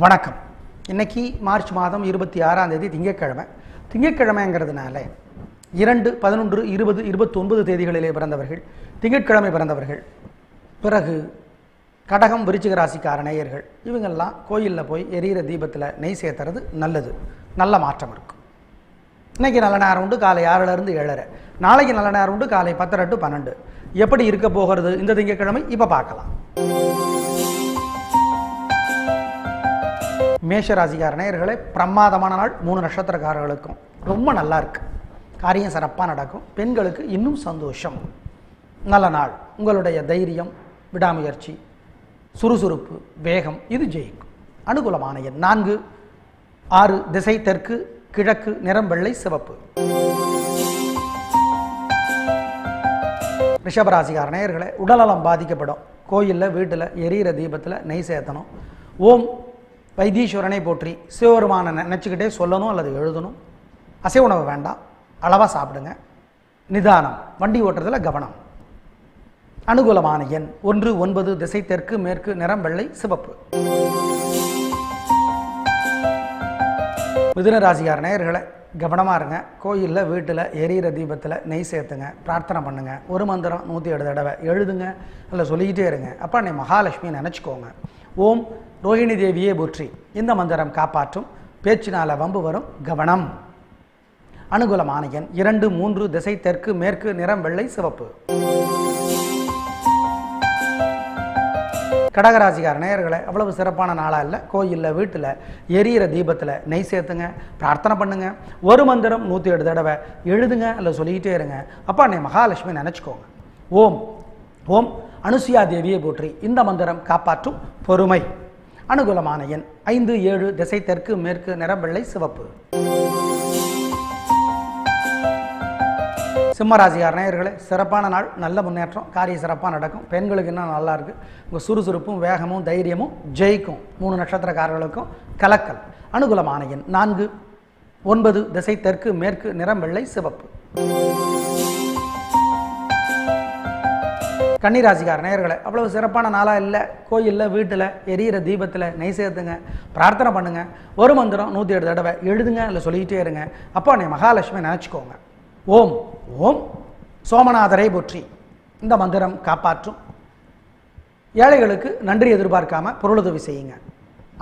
வணக்கம். இன்னைக்கு மார்ச் மாதம் இருபத்தி ஆறாம் தேதி திங்கக்கிழமை திங்கக்கிழமைங்கிறதுனால இரண்டு பதினொன்று இருபது இருபத்தொன்பது தேதிகளிலே பிறந்தவர்கள் திங்கட்கிழமை பிறந்தவர்கள் பிறகு கடகம் விருச்சிக ராசிக்கார நேயர்கள் இவங்கெல்லாம் கோயிலில் போய் எரியிற தீபத்தில் நெய் சேர்த்துறது நல்லது. நல்ல மாற்றம் இருக்கும். இன்றைக்கி நல்ல நேரம் உண்டு காலை ஆறிலிருந்து ஏழரை. நாளைக்கு நல்ல நேரம் உண்டு காலை பத்தரை டு பன்னெண்டு. எப்படி இருக்க போகிறது இந்த திங்கட்கிழமை? இப்போ பார்க்கலாம். மேஷ ராசிக்கார நேயர்களே பிரமாதமான நாள் மூணு நட்சத்திரக்காரர்களுக்கும். ரொம்ப நல்லா இருக்கு காரியம் சிறப்பாக நடக்கும். பெண்களுக்கு இன்னும் சந்தோஷம். நல்ல நாள். உங்களுடைய தைரியம் விடாமுயற்சி சுறுசுறுப்பு வேகம் இது ஜெயிக்கும். அனுகூலமான எண் நான்கு. ஆறு திசை தெற்கு கிழக்கு நிறம் வெள்ளை சிவப்பு. ரிஷபராசிக்கார நேயர்களை உடல்நலம் பாதிக்கப்படும். கோயிலில் வீட்டில் எரியிற தீபத்தில் நெய் சேர்த்தணும். ஓம் வைத்தீஸ்வரனை போற்றி சிவபெருமானை நினச்சிக்கிட்டே சொல்லணும் அல்லது எழுதணும். அசை உணவு வேண்டாம். அளவாக சாப்பிடுங்க. நிதானம். வண்டி ஓட்டுறதுல கவனம். அனுகூலமான எண் ஒன்று ஒன்பது திசை தெற்கு மேற்கு நிறம் வெள்ளை சிவப்பு. மிதுன ராசிக்கார நேயர்களை கவனமாக இருங்க. கோயிலில் வீட்டில் எரியிற தீபத்தில் நெய் சேர்த்துங்க. பிரார்த்தனை பண்ணுங்க. ஒரு மந்திரம் நூற்றி ஏழு தடவை எழுதுங்க. இல்லை சொல்லிக்கிட்டே இருங்க. அப்போ அன்னை மகாலட்சுமி நினச்சிக்கோங்க. ஓம் ரோஹிணி தேவியே போற்றி. இந்த மந்திரம் காப்பாற்றும். பேச்சினால வம்பு வரும். கவனம். அனுகூலமான எண் இரண்டு மூன்று திசை தெற்கு மேற்கு நிறம் வெள்ளை சிவப்பு. கடகராசிக்கார நேயர்களை அவ்வளவு சிறப்பான நாளாக இல்லை. கோயிலில் வீட்டில் எரியிற தீபத்தில் நெய் சேர்த்துங்க பிரார்த்தனை பண்ணுங்க. ஒரு மந்திரம் நூற்றி ஏழு தடவை எழுதுங்க இல்லை சொல்லிக்கிட்டே இருங்க. அப்பா அன்னை மகாலட்சுமி நினச்சிக்கோங்க. ஓம். ஓம். அனுசுயா தேவியை போற்றி. இந்த மந்திரம் காப்பாற்றும். பொறுமை. அனுகூலமான எண் ஐந்து ஏழு திசை தெற்கு மேற்கு நிறவெள்ளை சிவப்பு. சிம்மராசிகார் நேயர்களே சிறப்பான நாள் நல்ல முன்னேற்றம் காரியம் சிறப்பாக நடக்கும். பெண்களுக்கு இன்னும் நல்லா இருக்கு. உங்கள் சுறுசுறுப்பும் வேகமும் தைரியமும் ஜெயிக்கும். மூணு நட்சத்திரக்காரர்களுக்கும் கலக்கல். அனுகூலமான எண் நான்கு ஒன்பது திசை தெற்கு மேற்கு நிறம் வெள்ளை சிவப்பு. கன்னிராசிக்கார நேயர்களை அவ்வளவு சிறப்பான நாளாக இல்லை கோயிலில் வீட்டில் எரியிற தீபத்தில் நெய் சேர்த்துங்க பிரார்த்தனை பண்ணுங்க ஒரு மந்திரம் நூற்றி எட்டு தடவை எழுதுங்க இல்லை சொல்லிக்கிட்டே இருங்க. அப்போ நீ மகாலட்சுமி நினச்சிக்கோங்க. ஓம் ஓம் சோமநாதரை போற்றி. இந்த மந்திரம் காப்பாற்றும். ஏழைகளுக்கு நன்றி எதிர்பார்க்காம பொருளுதவி செய்யுங்க.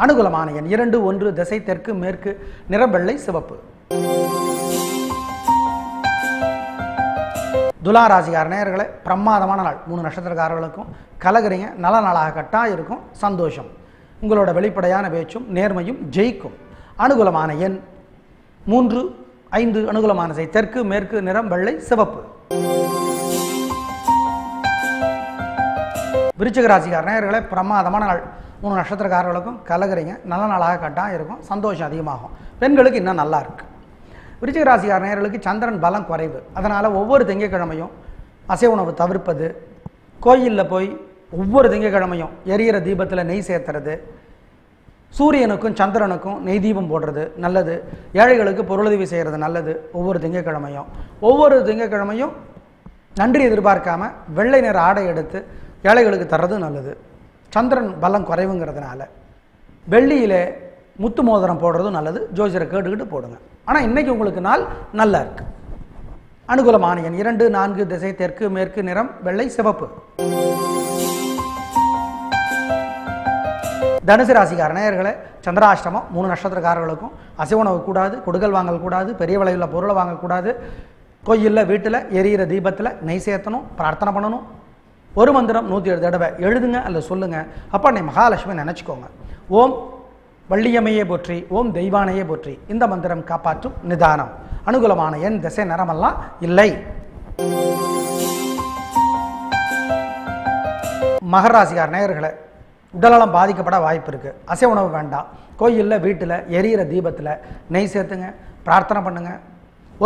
அனுகூலமான எண் இரண்டு ஒன்று திசை தெற்கு மேற்கு நிறம் வெள்ளை சிவப்பு. துலா ராசிக்கார நேயர்களே பிரமாதமான நாள். மூணு நட்சத்திரக்காரர்களுக்கும் கலகிறீங்க. நல்ல நாளாக கட்டாக இருக்கும். சந்தோஷம். உங்களோட வெளிப்படையான பேச்சும் நேர்மையும் ஜெயிக்கும். அனுகூலமான எண் மூன்று ஐந்து அனுகூலமான செய். தெற்கு மேற்கு நிறம் வெள்ளை சிவப்பு. விருச்சிக ராசிக்கார நேயர்களே பிரமாதமான நாள். மூணு நட்சத்திரக்காரர்களுக்கும் கலகிறீங்க. நல்ல நாளாக கட்டாக இருக்கும். சந்தோஷம் அதிகமாகும். பெண்களுக்கு இன்னும் நல்லா இருக்குது விருச்சிக ராசிக்கார நேர்களுக்கு சந்திரன் பலம் குறைவு. அதனால் ஒவ்வொரு திங்கக்கிழமையும் அசைவ உணவு தவிர்ப்பது கோயிலில் போய் ஒவ்வொரு திங்கக்கிழமையும் எரியிற தீபத்தில் நெய் சேர்த்துறது சூரியனுக்கும் சந்திரனுக்கும் நெய் தீபம் போடுறது நல்லது. ஏழைகளுக்கு பொருளுதவி செய்கிறது நல்லது. ஒவ்வொரு திங்கக்கிழமையும். ஒவ்வொரு திங்கக்கிழமையும் நன்றி எதிர்பார்க்காம வெள்ளை நிற ஆடை எடுத்து ஏழைகளுக்கு தர்றது நல்லது. சந்திரன் பலம் குறைவுங்கிறதுனால. வெள்ளியிலே முத்து மோதிரம் போடுறதும் நல்லது ஜோசியரை கேட்டுக்கிட்டு போடுங்க. ஆனால் இன்னைக்கு உங்களுக்கு நாள் நல்லா இருக்கு. அனுகூலமான எண் இரண்டு நான்கு திசை தெற்கு மேற்கு நிறம் வெள்ளை சிவப்பு. தனுசு ராசிக்கார நேயர்களை சந்திராஷ்டமம் மூணு நட்சத்திரக்காரர்களுக்கும் அசை உணவு கூடாது கொடுக்கல் வாங்கல் கூடாது பெரிய விலையுள்ள பொருளை வாங்கக்கூடாது கோயிலில் வீட்டில் எரியிற தீபத்தில் நெய் சேர்த்தணும் பிரார்த்தனை பண்ணணும். ஒரு மந்திரம் நூற்றி ஏழு தடவை எழுதுங்க அல்ல சொல்லுங்க. அப்போ நீ மகாலட்சுமி நினச்சிக்கோங்க. ஓம் வள்ளியம்மையே போற்றி ஓம் தெய்வானையே போற்றி. இந்த மந்திரம் காப்பாற்றும் நிதானம். அனுகூலமான என் திசை நரமெல்லாம் இல்லை. மகராசிகார் நேயர்களை உடல்நலம் பாதிக்கப்பட வாய்ப்பு இருக்குது அசைவ உணவு வேண்டாம். கோயிலில் வீட்டில் எரியிற தீபத்தில் நெய் சேர்த்துங்க பிரார்த்தனை பண்ணுங்க.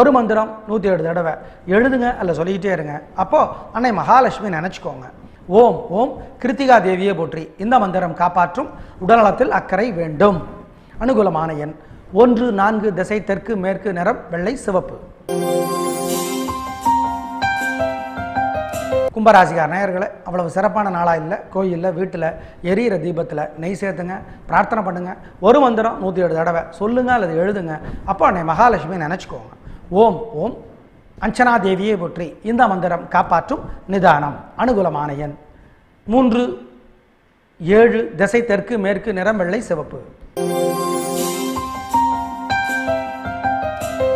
ஒரு மந்திரம் நூற்றி ஏழு தடவை. எழுதுங்க அல்ல சொல்லிக்கிட்டே இருங்க. அப்போது அன்னை மகாலட்சுமி நினச்சிக்கோங்க. ஓம் ஓம் கிருத்திகா தேவியை போற்றி. இந்த மந்திரம் காப்பாற்றும் உடல்நலத்தில் அக்கறை வேண்டும். அனுகூலமான எண் ஒன்று நான்கு திசை தெற்கு மேற்கு நிறம் வெள்ளை சிவப்பு. கும்பராசிகார் நேயர்களை அவ்வளவு சிறப்பான நாளாக இல்லை கோயிலில் வீட்டில் எரியிற தீபத்தில் நெய் சேர்த்துங்க பிரார்த்தனை பண்ணுங்கள் ஒரு மந்திரம் நூற்றி ஏழு தடவை. சொல்லுங்கள் அல்லது எழுதுங்க. அப்போ அன்னை மகாலட்சுமி நினச்சிக்கோங்க. ஓம் ஓம் அஞ்சனா தேவியை போற்றி. இந்த மந்திரம் காப்பாற்றும் நிதானம் அனுகூலமான எண். மூன்று ஏழு திசை தெற்கு மேற்கு நிறம் வெள்ளை சிவப்பு.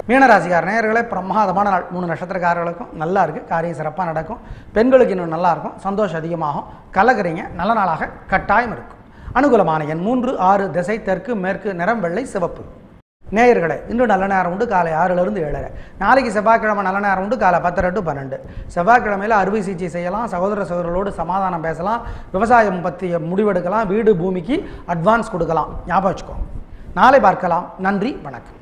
மீனராசிக்கார நேயர்களே பிரமாதமான நாள். மூணு நட்சத்திரக்காரர்களுக்கும் நல்லா இருக்குது காரியம் சிறப்பாக நடக்கும். பெண்களுக்கு இன்னும் நல்லா இருக்கும். சந்தோஷம் அதிகமாகும். கலகிறீங்க நல்ல நாளாக கட்டாயம் இருக்கும். அனுகூலமான எண். மூன்று ஆறு திசை தெற்கு மேற்கு நிறம் வெள்ளை சிவப்பு. நேயர்களே இன்று நல்ல நேரம் உண்டு. காலை ஆறுலேருந்து ஏழரை. நாளைக்கு செவ்வாய்க்கிழமை நல்ல நேரம் உண்டு. காலை பத்தரை டு பன்னெண்டு. செவ்வாய்க்கிழமையில் அறுவை சிகிச்சை செய்யலாம். சகோதர சகோதரர்களோடு சமாதானம் பேசலாம். விவசாயம் பற்றி முடிவெடுக்கலாம். வீடு பூமிக்கு அட்வான்ஸ் கொடுக்கலாம். ஞாபகம் வச்சுக்கோங்க நாளை பார்க்கலாம். நன்றி வணக்கம்.